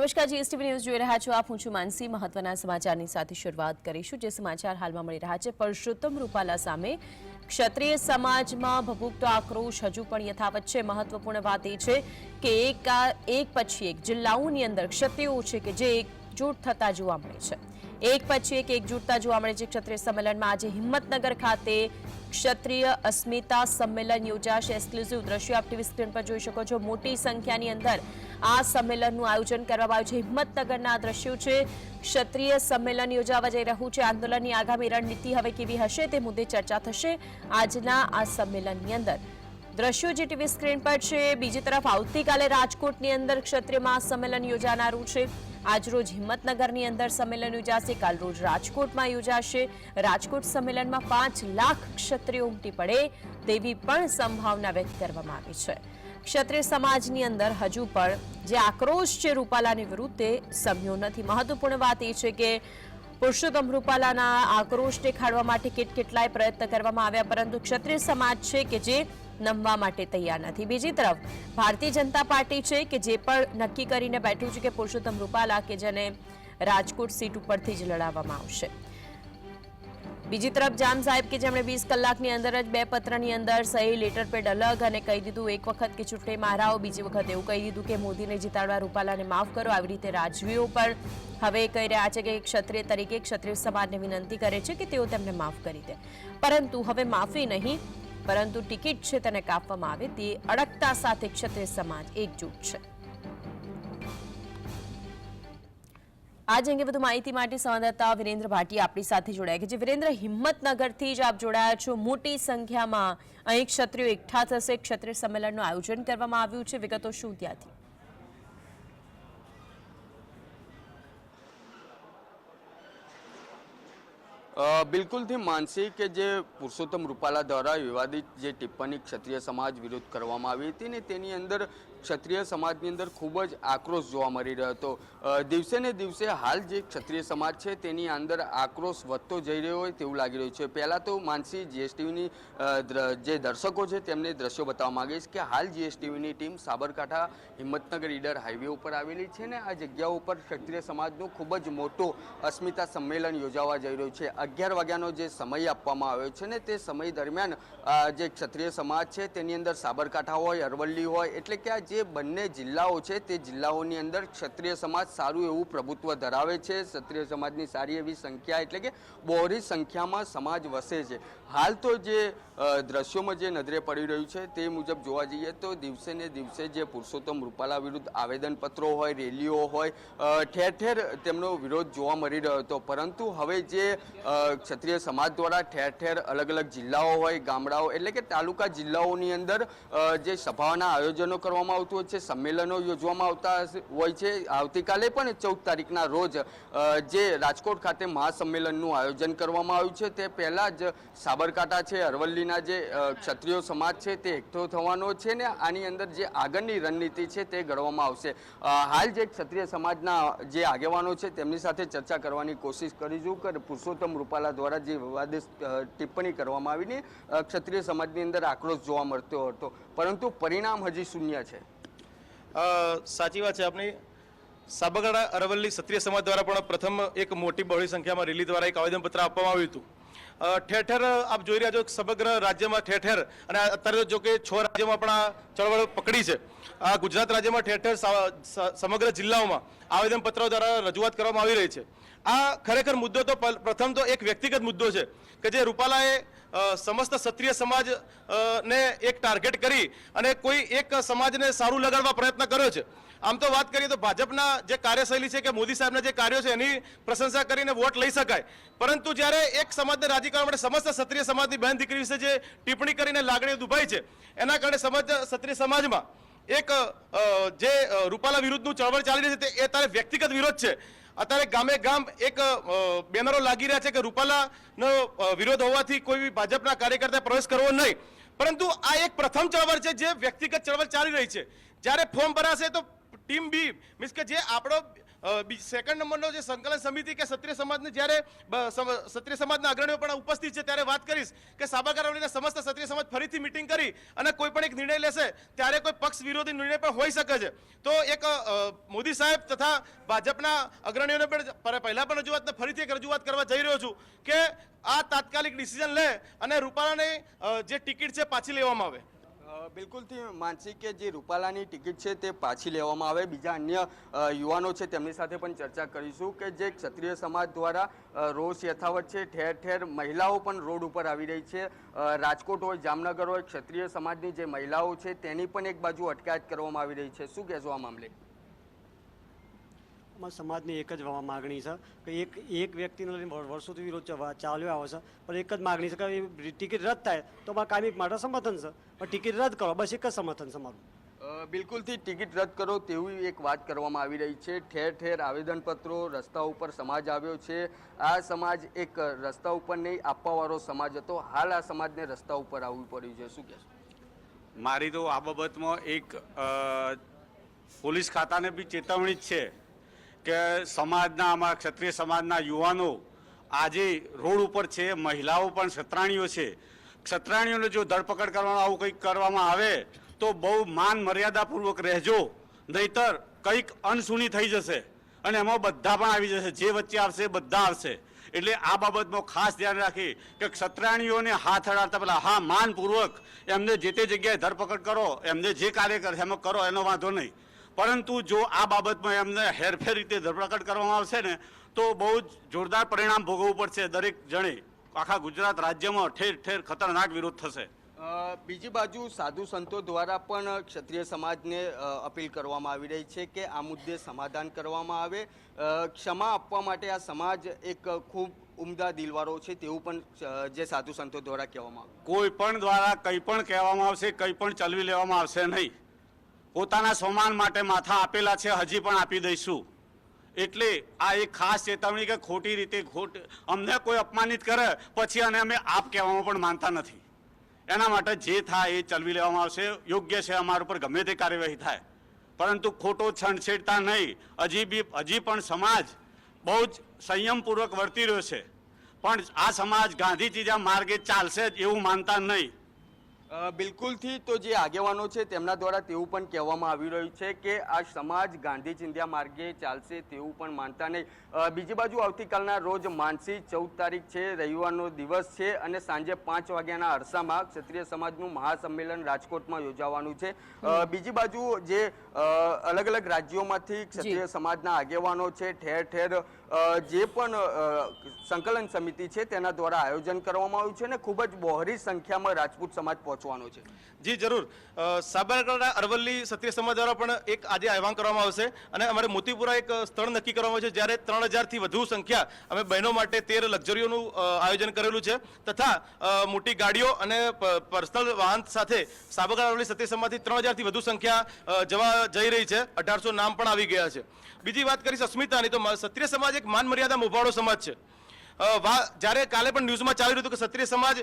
નમસ્કાર, GSTV news જોઈ રહ્યા છો આપ. હું છું માનસી. મહત્વના સમાચારની સાથે શરૂઆત કરીશું, જે સમાચાર હાલમાં મળી રહ્યા છે. પરસોત્તમ રૂપાલા સામે ક્ષત્રિય સમાજમાં ભભૂકતો આક્રોશ હજુ પણ યથાવત છે. મહત્વપૂર્ણ વાત એ છે કે એક એક પછી એક જિલ્લાઓની અંદર ક્ષત્રિયો છે કે જે એકજૂટ થતા જોવા મળે છે. એક પછી એક એકજૂટતા જોવા મળે છે ક્ષત્રિય સંમેલનમાં. આજે હિંમતનગર ખાતે ક્ષત્રિય અસ્મિતા સંમેલન યોજાશે. એક્સક્લુઝિવ દ્રશ્યો આપ ટીવી સ્ક્રીન પર જોઈ શકો છો. મોટી સંખ્યાની અંદર આ સંમેલનનું આયોજન કરવામાં આવ્યું છે. હિંમતનગરના આ દ્રશ્યો છે. ક્ષત્રિય સંમેલન યોજાવા જઈ રહ્યું છે. આંદોલનની આગામી રણનીતિ હવે કેવી હશે તે મુદ્દે ચર્ચા થશે આજના આ સંમેલનની અંદર. દ્રશ્યો જે ટીવી સ્ક્રીન પર છે, બીજી તરફ આવતીકાલે રાજકોટની અંદર ક્ષત્રિય મહાસંમેલન યોજાનારું છે. આજરોજ હિંમતનગરની અંદર સંમેલન યોજાશે, કાલ રોજ રાજકોટમાં યોજાશે. રાજકોટ સંમેલનમાં પાંચ લાખ ક્ષત્રિયો ઉમટી પડે તેવી પણ સંભાવના વ્યક્ત કરવામાં આવી છે. ક્ષત્રિય સમાજની અંદર હજુ પણ જે આક્રોશ છે રૂપાલાની વિરુદ્ધ તે સમ્યો નથી. મહત્વપૂર્ણ વાત એ છે કે પુરુષોત્તમ રૂપાલાના આક્રોશ દેખાડવા માટે કેટ કેટલાય પ્રયત્ન કરવામાં આવ્યા, પરંતુ ક્ષત્રિય સમાજ છે કે જે નમવા માટે તૈયાર નથી. બીજી તરફ, ભારતીય જનતા પાર્ટી છે કે જે પણ નક્કી કરીને બેઠું છે કે પુરુષોત્તમ રૂપાલા કે જેને રાજકોટ સીટ ઉપરથી જ લડાવવામાં આવશે. બીજી તરફ, જામ સાહેબ કે જેમણે વીસ કલાકની અંદર જ બે પત્રની અંદર સહી લેટર પેડ અલગ અને કહી દીધું, એક વખત કે ચૂંટણીમાં હરાવો બીજી વખત એવું કહી દીધું કે મોદીને જીતાડવા રૂપાલાને માફ કરો. આવી રીતે રાજવીઓ પણ હવે કહી રહ્યા છે કે ક્ષત્રિય તરીકે ક્ષત્રિય સમાજને વિનંતી કરે છે કે તેઓ તેમને માફ કરી દે. પરંતુ હવે માફી નહીં પરંતુ ટિકિટ છે તેને કાપવામાં આવે તે અડગતા સાથે ક્ષત્રિય સમાજ એકજૂટ છે. આજ અંગે વધુ માહિતી માટે સંવાદદાતા વિરેન્દ્ર ભાટી આપણી સાથે જોડાયા જે વિરેન્દ્ર, હિંમતનગરથી જ આપ જોડાયા છો. મોટી સંખ્યામાં અહીં ક્ષત્રિયો એકઠા થશે. ક્ષત્રિય સંમેલનનું આયોજન કરવામાં આવ્યું છે. વિગતો શું ત્યાંથી? બિલકુલથી માનસી કે જે પુરુષોત્તમ રૂપાલા દ્વારા વિવાદિત જે ટિપ્પણી ક્ષત્રિય સમાજ વિરુદ્ધ કરવામાં આવી હતી ને તેની અંદર ક્ષત્રિય સમાજની અંદર ખૂબ જ આક્રોશ જોવા મળી રહ્યો હતો. દિવસે ને દિવસે હાલ જે ક્ષત્રિય સમાજ છે તેની અંદર આક્રોશ વધતો જઈ રહ્યો હોય તેવું લાગી રહ્યું છે. પહેલાં તો માનસી જીએસટીવીની જે દર્શકો છે તેમને દ્રશ્યો બતાવવા માગીશ કે હાલ જીએસટીવીની ટીમ સાબરકાંઠા હિંમતનગર ઈડર હાઈવે ઉપર આવેલી છે ને આ જગ્યા ઉપર ક્ષત્રિય સમાજનું ખૂબ જ મોટું અસ્મિતા સંમેલન યોજાવા જઈ રહ્યું છે. અગિયાર વાગ્યાનો જે સમય આપવામાં આવ્યો છે ને તે સમય દરમિયાન જે ક્ષત્રિય સમાજ છે તેની અંદર સાબરકાંઠા હોય, અરવલ્લી હોય, એટલે કે આ જે બંને જિલ્લાઓ છે તે જિલ્લાઓની અંદર ક્ષત્રિય સમાજ સારું એવું પ્રભુત્વ ધરાવે છે. ક્ષત્રિય સમાજની સારી એવી સંખ્યા એટલે કે બહોળી સંખ્યામાં સમાજ વસે છે. હાલ તો જે દ્રશ્યોમાં જે નજરે પડી રહ્યું છે તે મુજબ જોવા જઈએ તો દિવસે ને દિવસે જે પુરુષોત્તમ રૂપાલા વિરુદ્ધ આવેદનપત્રો હોય, રેલીઓ હોય ઠેર ઠેર તેમનો વિરોધ જોવા મળી રહ્યો હતો. પરંતુ હવે જે ક્ષત્રિય સમાજ દ્વારા ઠેર ઠેર અલગ અલગ જિલ્લાઓ હોય, ગામડાઓ એટલે કે તાલુકા જિલ્લાઓની અંદર જે સભાઓના આયોજનો કરવામાં આવતું હોય છે, સંમેલનો યોજવામાં આવતા હોય છે, આવતીકાલે પણ ચૌદ તારીખના રોજ જે રાજકોટ ખાતે મહાસંમેલનનું આયોજન કરવામાં આવ્યું છે તે પહેલાં જ સાબરકાંઠા છે, અરવલ્લીના જે ક્ષત્રિય સમાજ છે, તે એકઠો થવાનો છે ને આની અંદર જે આગળની રણનીતિ છે તે ઘડવામાં આવશે. હાલ જે ક્ષત્રિય સમાજના જે આગેવાનો છે તેમની સાથે ચર્ચા કરવાની કોશિશ કરીશું કે પુરુષોત્તમ રૂપાલા દ્વારા જે વિવાદિત ટિપ્પણી કરવામાં આવીને ક્ષત્રિય સમાજની અંદર આક્રોશ જોવા મળતો હતો. પરંતુ પરિણામ હજી શૂન્ય છે. સાચી વાત છે આપણી સાબરકાંઠા અરવલ્લી ક્ષત્રિય સમાજ દ્વારા પણ પ્રથમ એક મોટી બહોળી સંખ્યામાં રેલી દ્વારા એક આવેદનપત્ર આપવામાં આવ્યું હતું. ઠેર ઠેર આપ જોઈ રહ્યા છો સમગ્ર રાજ્યમાં ઠેર ઠેર અને અત્યારે જો કે છ રાજ્યમાં પણ આ ચળવળ પકડી છે. આ ગુજરાત રાજ્યમાં ઠેર ઠેર સમગ્ર જિલ્લાઓમાં આવેદનપત્રો દ્વારા રજૂઆત કરવામાં આવી રહી છે. આ ખરેખર મુદ્દો તો પ્રથમ તો એક વ્યક્તિગત મુદ્દો છે કે જે રૂપાલાએ સમસ્ત ક્ષત્રિય સમાજ ને એક ટાર્ગેટ કરી અને કોઈ એક સમાજને સારું લગાડવા પ્રયત્ન કર્યો છે. આમ તો વાત કરીએ તો ભાજપના જે કાર્યશૈલી છે કે મોદી સાહેબના જે કાર્યો છે એની પ્રશંસા કરીને વોટ લઈ શકાય. પરંતુ જ્યારે એક સમાજને રાજી કરવા માટે સમસ્ત ક્ષત્રિય સમાજની બહેન દીકરી વિશે જે ટિપ્પણી કરીને લાગણીઓ દુભાઈ છે, એના કારણે સમાજ, ક્ષત્રિય સમાજમાં એક જે રૂપાલા વિરુદ્ધનું ચળવળ ચાલી રહી છે તે એ તારે વ્યક્તિગત વિરોધ છે. અત્યારે ગામે ગામ એક બેનરો લાગી રહ્યા છે કે રૂપાલાનો વિરોધ હોવાથી કોઈ ભાજપના કાર્યકર્તાએ પ્રવેશ કરવો નહીં. પરંતુ આ એક પ્રથમ ચળવળ છે જે વ્યક્તિગત ચળવળ ચાલી રહી છે. જ્યારે ફોર્મ ભરાશે તો ટીમ બી, મીન્સ કે જે આપણો સેકન્ડ નંબરનો જે સંકલન સમિતિ કે ક્ષત્રિય સમાજને જ્યારે ક્ષત્રિય સમાજના અગ્રણીઓ પણ ઉપસ્થિત છે ત્યારે વાત કરીશ કે સાબરકાંઠા અરવલ્લીના સમસ્ત ક્ષત્રિય સમાજ ફરીથી મિટિંગ કરી અને કોઈ પણ એક નિર્ણય લેશે ત્યારે કોઈ પક્ષ વિરોધી નિર્ણય પણ હોઈ શકે છે. તો એક મોદી સાહેબ તથા ભાજપના અગ્રણીઓને પણ પહેલાં પણ રજૂઆતને ફરીથી એક રજૂઆત કરવા જઈ રહ્યો છું કે આ તાત્કાલિક ડિસિઝન લે અને રૂપાલાની જે ટિકિટ છે પાછી લેવામાં આવે. બિલકુલથી માનસી કે જે રૂપાલાની ટિકિટ છે તે પાછી લેવામાં આવે. બીજા અન્ય યુવાનો છે તેમની સાથે પણ ચર્ચા કરીશું કે જે ક્ષત્રિય સમાજ દ્વારા રોષ યથાવત છે. ઠેર ઠેર મહિલાઓ પણ રોડ ઉપર આવી રહી છે. રાજકોટ હોય, જામનગર હોય, ક્ષત્રિય સમાજની જે મહિલાઓ છે તેની પણ એક બાજુ અટકાયત કરવામાં આવી રહી છે. શું કહેશો આ મામલે? અમારા સમાજની એક જ માગણી છે કે એક એક વ્યક્તિને લઈને વર્ષોથી વિરોધ ચાલ્યો આવે છે પણ એક જ માગણી છે કે ટિકિટ રદ થાય તો મારા કાયમિક માટે સમર્થન છે. પણ ટિકિટ રદ કરો બસ એક જ સમર્થન છે મારું. બિલકુલથી ટિકિટ રદ કરો તેવી એક વાત કરવામાં આવી રહી છે. ઠેર ઠેર આવેદનપત્રો રસ્તા ઉપર સમાજ આવ્યો છે. આ સમાજ એક રસ્તા ઉપર નહીં આપવાવાળો સમાજ હતો. હાલ આ સમાજને રસ્તા ઉપર આવવું પડ્યું છે. શું કહેશો? મારી તો આ બાબતમાં એક પોલીસ ખાતાને બી ચેતવણી જ છે. કે સમાજના અમારા ક્ષત્રિય સમાજના યુવાનો આજે રોડ ઉપર છે, મહિલાઓ પણ ક્ષત્રાણીઓ છે. ક્ષત્રાણીઓને જો ધરપકડ કરવાનું આવું કંઈક કરવામાં આવે, તો બહુ માન મર્યાદાપૂર્વક રહેજો, નહીતર કંઈક અનસુની થઈ જશે અને એમાં બધા પણ આવી જશે, જે વચ્ચે આવશે બધા આવશે. એટલે આ બાબતમાં ખાસ ધ્યાન રાખી કે ક્ષત્રાણીઓને હાથ અડાડતા પહેલાં, હા, માનપૂર્વક એમને જે તે જગ્યાએ ધરપકડ કરો, એમને જે કાર્ય કરશે એમાં કરો, એનો વાંધો નહીં. પરંતુ જો આ બાબતમાં એમને હેરફેર રીતે ધરપકડ કરવામાં આવશે ને તો બહુ જ જોરદાર પરિણામ ભોગવવું પડશે. દરેક જણે આખા ગુજરાત રાજ્યમાં ઠેર ઠેર ખતરનાક વિરોધ થશે. બીજી બાજુ સાધુ સંતો દ્વારા પણ ક્ષત્રિય સમાજને અપીલ કરવામાં આવી રહી છે કે આ મુદ્દે સમાધાન કરવામાં આવે. ક્ષમા આપવા માટે આ સમાજ એક ખૂબ ઉમદા દિલવાળો છે તેવું પણ જે સાધુ સંતો દ્વારા કહેવામાં આવે. કોઈ પણ દ્વારા કંઈ પણ કહેવામાં આવશે કંઈ પણ ચલવી લેવામાં આવશે નહીં. પોતાના સમાન માટે માથા આપેલા છે, હજી પણ આપી દઈશું. એટલે આ એક ખાસ ચેતવણી કે ખોટી રીતે ખોટ અમને કોઈ અપમાનિત કરે, પછી અને અમે આપ કહેવામાં પણ માનતા નથી. એના માટે જે થાય એ ચલવી લેવામાં આવશે. યોગ્ય છે અમારા ઉપર ગમે તે કાર્યવાહી થાય. પરંતુ ખોટો છંછેડતા નહીં. હજી બી, હજી પણ સમાજ બહુ જ સંયમપૂર્વક વર્તી રહ્યો છે. પણ આ સમાજ ગાંધીજીના માર્ગે ચાલશે જ એવું માનતા નહીં. બિલકુલથી તો જે આગેવાનો છે તેમના દ્વારા તેવું પણ કહેવામાં આવી રહ્યું છે કે આ સમાજ ગાંધી ચિંધ્યા માર્ગે ચાલશે તેવું પણ માનતા નહીં. બીજી બાજુ આવતીકાલના રોજ માનસી ચૌદ તારીખ છે રવિવારનો દિવસ છે અને સાંજે પાંચ વાગ્યાના અરસામાં ક્ષત્રિય સમાજનું મહાસંમેલન રાજકોટમાં યોજાવાનું છે. બીજી બાજુ જે અલગ અલગ રાજ્યોમાંથી ક્ષત્રિય સમાજના આગેવાનો છે ઠેર ઠેર જે પણ સંકલન સમિતિ છે તેના દ્વારા આયોજન કરવામાં આવ્યું છે અને ખૂબ જ બહોળી સંખ્યામાં રાજપૂત સમાજ પહોંચવાનો છે. જી, જરૂર. સાબરકાંઠા અરવલ્લી ક્ષત્રિય સમાજ દ્વારા પણ એક આજે આહવાન કરવામાં આવશે અને અમારે મોતીપુરા એક સ્થળ નક્કી કરવામાં છે જ્યારે ત્રણ હજારથી વધુ સંખ્યા અમે બહેનો માટે તેર લક્ઝરીઓનું આયોજન કરેલું છે તથા મોટી ગાડીઓ અને પર્સનલ વાહન સાથે સાબરકાંઠા અરવલ્લી ક્ષત્રિય સમાજથી ત્રણ હજારથી વધુ સંખ્યા જવા જઈ રહી છે. અઢારસો નામ પણ આવી ગયા છે. બીજી વાત કરીશ અસ્મિતાની. તો ક્ષત્રિય સમાજ એક માન મર્યાદા મોભાળો સમાજ છે. જ્યારે કાલે પણ ન્યૂઝમાં ચાલી રહ્યું હતું કે ક્ષત્રિય સમાજ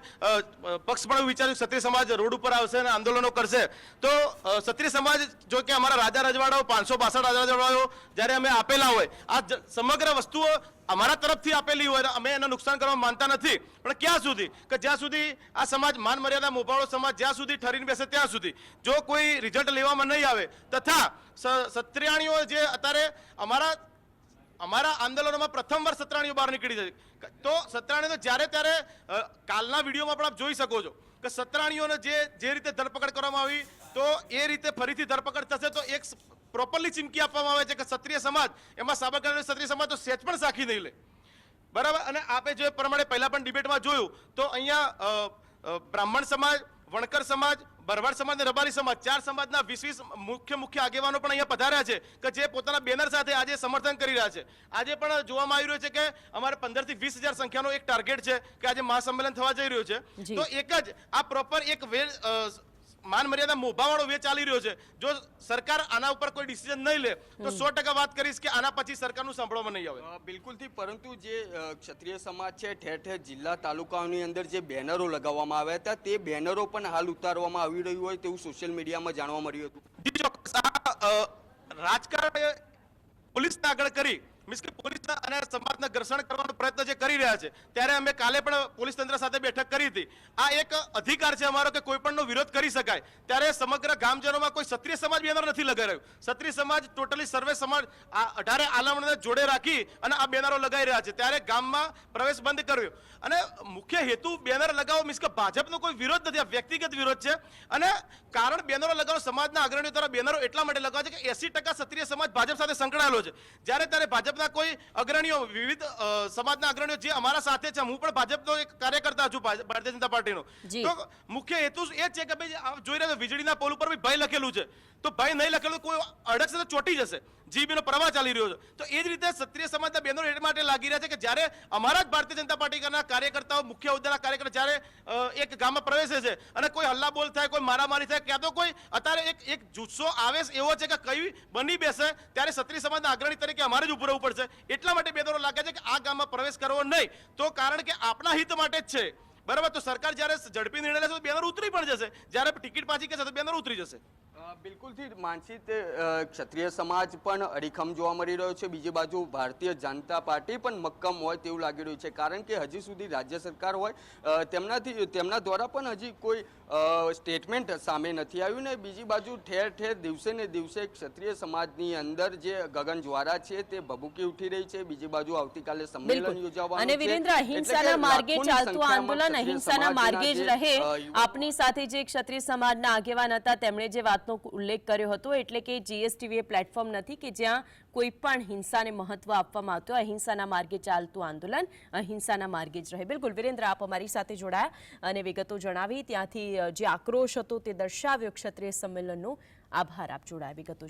પક્ષ પણ વિચાર્યું ક્ષત્રિય સમાજ રોડ ઉપર આવશે અને આંદોલનો કરશે, તો ક્ષત્રિય સમાજ જો કે અમારા રાજા રજવાડાઓ, પાંચસો બાસઠ રાજા રજવાડાઓ જ્યારે અમે આપેલા હોય, આ સમગ્ર વસ્તુઓ અમારા તરફથી આપેલી હોય અમે એને નુકસાન કરવા માનતા નથી. પણ ક્યાં સુધી? કે જ્યાં સુધી આ સમાજ માન મર્યાદા મોભાળો સમાજ જ્યાં સુધી ઠરીને બેસે ત્યાં સુધી. જો કોઈ રિઝલ્ટ લેવામાં નહીં આવે, તથા સત્રિયાણીઓ જે અત્યારે અમારા અમારા આંદોલનોમાં પ્રથમ વાર સત્રાણીઓ બહાર નીકળી છે તો સત્રાણીઓ જ્યારે ત્યારે કાલના વિડીયોમાં પણ આપ જોઈ શકો છો કે સત્રાણીઓને જે જે રીતે ધરપકડ કરવામાં આવી, તો એ રીતે ફરીથી ધરપકડ થશે તો એક પ્રોપરલી ચીમકી આપવામાં આવે છે કે ક્ષત્રિય સમાજ, એમાં સાબરકાંઠા ક્ષત્રિય સમાજ તો સેચ પણ સાખી નહીં લે. બરાબર? અને આપે જે પ્રમાણે પહેલાં પણ ડિબેટમાં જોયું, તો અહીંયા બ્રાહ્મણ સમાજ વણકર સમાજ ભરવાડ સમાજ અને રબારી સમાજ ચાર સમાજના વીસ વીસ મુખ્ય મુખ્ય આગેવાનો પણ અહીંયા પધાર્યા છે કે જે પોતાના બેનર સાથે આજે સમર્થન કરી રહ્યા છે. આજે પણ જોવામાં આવી રહ્યું છે કે અમારે પંદરથી વીસ હજાર સંખ્યાનો એક ટાર્ગેટ છે કે આજે મહાસંમેલન થવા જઈ રહ્યું છે. તો એક જ આ પ્રોપર એક વે અ, માન મર્યાદા મોભાવાળો વે ચાલી રહ્યો છે. જો સરકાર આના ઉપર કોઈ ડિસિઝન નહીં લે તો સો ટકા વાત કરીશ કે આના પછી સરકારનું સાંભળવામાં નહીં આવે. બિલકુલથી પરંતુ જે ક્ષત્રિય સમાજ છે ઠેર ઠેર જિલ્લા તાલુકાઓની અંદર જે બેનરો લગાવવામાં આવ્યા હતા તે બેનરો પણ હાલ ઉતારવામાં આવી રહ્યું હોય તેવું સોશિયલ મીડિયામાં જાણવા મળ્યું હતું. રાજકારણ પોલીસને આગળ કરી મીન્સ કે પોલીસના અને સમાજના ઘર્ષણ કરવાનો પ્રયત્ન જે કરી રહ્યા છે, ત્યારે અમે કાલે પણ પોલીસ તંત્ર સાથે બેઠક કરી હતી. આ એક અધિકાર છે અમારો કે કોઈ પણનો વિરોધ કરી શકાય. ત્યારે સમગ્ર ગામજનોમાં કોઈ ક્ષત્રિય સમાજ બેનર નથી લગાઈ રહ્યું ક્ષત્રિય સમાજ ટોટલી સર્વે સમાજ આ અઢારે આલમણને જોડે રાખી અને આ બેનરો લગાવી રહ્યા છે. ત્યારે ગામમાં પ્રવેશ બંધ કર્યો. અને મુખ્ય હેતુ બેનર લગાવો મીન્સ કે ભાજપનો કોઈ વિરોધ નથી. આ વ્યક્તિગત વિરોધ છે. અને કારણ બેનરો લગાવો, સમાજના અગ્રણીઓ દ્વારા બેનરો એટલા માટે લગાવે છે કે એસી ટકા ક્ષત્રિય સમાજ ભાજપ સાથે સંકળાયેલો છે. જ્યારે ત્યારે ભાજપના કોઈ અગ્રણીઓ વિવિધ સમાજના અગ્રણીઓ જે અમારા સાથે છે હું પણ ભાજપનો એક કાર્યકર્તા છું ભારતીય જનતા પાર્ટીનો. તો મુખ્ય હેતુ એ છે કે ભાઈ જોઈ રહ્યા વીજળીના પોલ ઉપર ભય લખેલું છે. તો ભય નહીં લખેલું કોઈ અડકશે તો ચોટી જશે. જીબીનો પ્રવાહ ચાલી રહ્યો છે. તો એ જ રીતે ક્ષત્રિય સમાજના બેનર એ માટે લાગી રહ્યા છે કે જ્યારે અમારા જ ભારતીય જનતા પાર્ટીના કાર્યકર્તાઓ, મુખ્ય હોદ્દાના કાર્યકર્તા જ્યારે એક ગામમાં પ્રવેશે છે અને કોઈ હલ્લાબોલ થાય, કોઈ મારામારી થાય, ક્યાં તો કોઈ અત્યારે એક એક જુસ્સો આવેશ એવો છે કે કઈ બની બેસે ત્યારે ક્ષત્રિય સમાજના અગ્રણી તરીકે અમારે જ ઉભું રહેવું પડશે. એટલા માટે બેનરો લાગે છે કે આ ગામમાં પ્રવેશ કરવો નહીં. તો કારણ કે આપણા હિત માટે જ છે. બરાબર? તો સરકાર જ્યારે ઝડપી નિર્ણય લેશે તો બેનર ઉતરી પણ જશે. જ્યારે ટિકિટ પાછી કહેશે તો બેનર ઉતરી જશે. બિલકુલથી માનસી તે ક્ષત્રિય સમાજ પણ અડીખમ જોવા મળી રહ્યો છે. બીજી બાજુ ભારતીય જનતા પાર્ટી પણ મક્કમ હોય તેવું લાગી રહ્યું છે. કારણ કે હજી સુધી રાજ્ય સરકાર હોય તેમનાથી તેમના દ્વારા પણ હજી કોઈ સ્ટેટમેન્ટ સામે નથી આવ્યું ને બીજી બાજુ ઠેર ઠેર દિવસે ને દિવસે ક્ષત્રિય સમાજની અંદર જે ગગન જ્વારા છે તે ભભૂકી ઉઠી રહી છે. બીજી બાજુ આવતીકાલે સંમેલન યોજાવાનું અને વિરેન્દ્ર અહિંસાના માર્ગે ચાલતું આંદોલન અહિંસાના માર્ગે જ રહે. આપની સાથે જે ક્ષત્રિય સમાજના આગેવાન હતા તેમણે જે વાતનો ઉલ્લેખ કર્યો હતો, એટલે કે જીએસટીવી એ પ્લેટફોર્મ નથી કે જ્યાં કોઈ પણ હિંસાને મહત્વ આપવામાં આવતું. અહિંસાના માર્ગે ચાલતું આંદોલન અહિંસાના માર્ગે જ રહે. બિલકુલ, વિરેન્દ્ર, આપ અમારી સાથે જોડાયા અને વિગતો જણાવી. ત્યાંથી જે આક્રોશ હતો તે દર્શાવ્યો ક્ષત્રિય સંમેલનનો. આભાર, આપ જોડાયા. વિગતો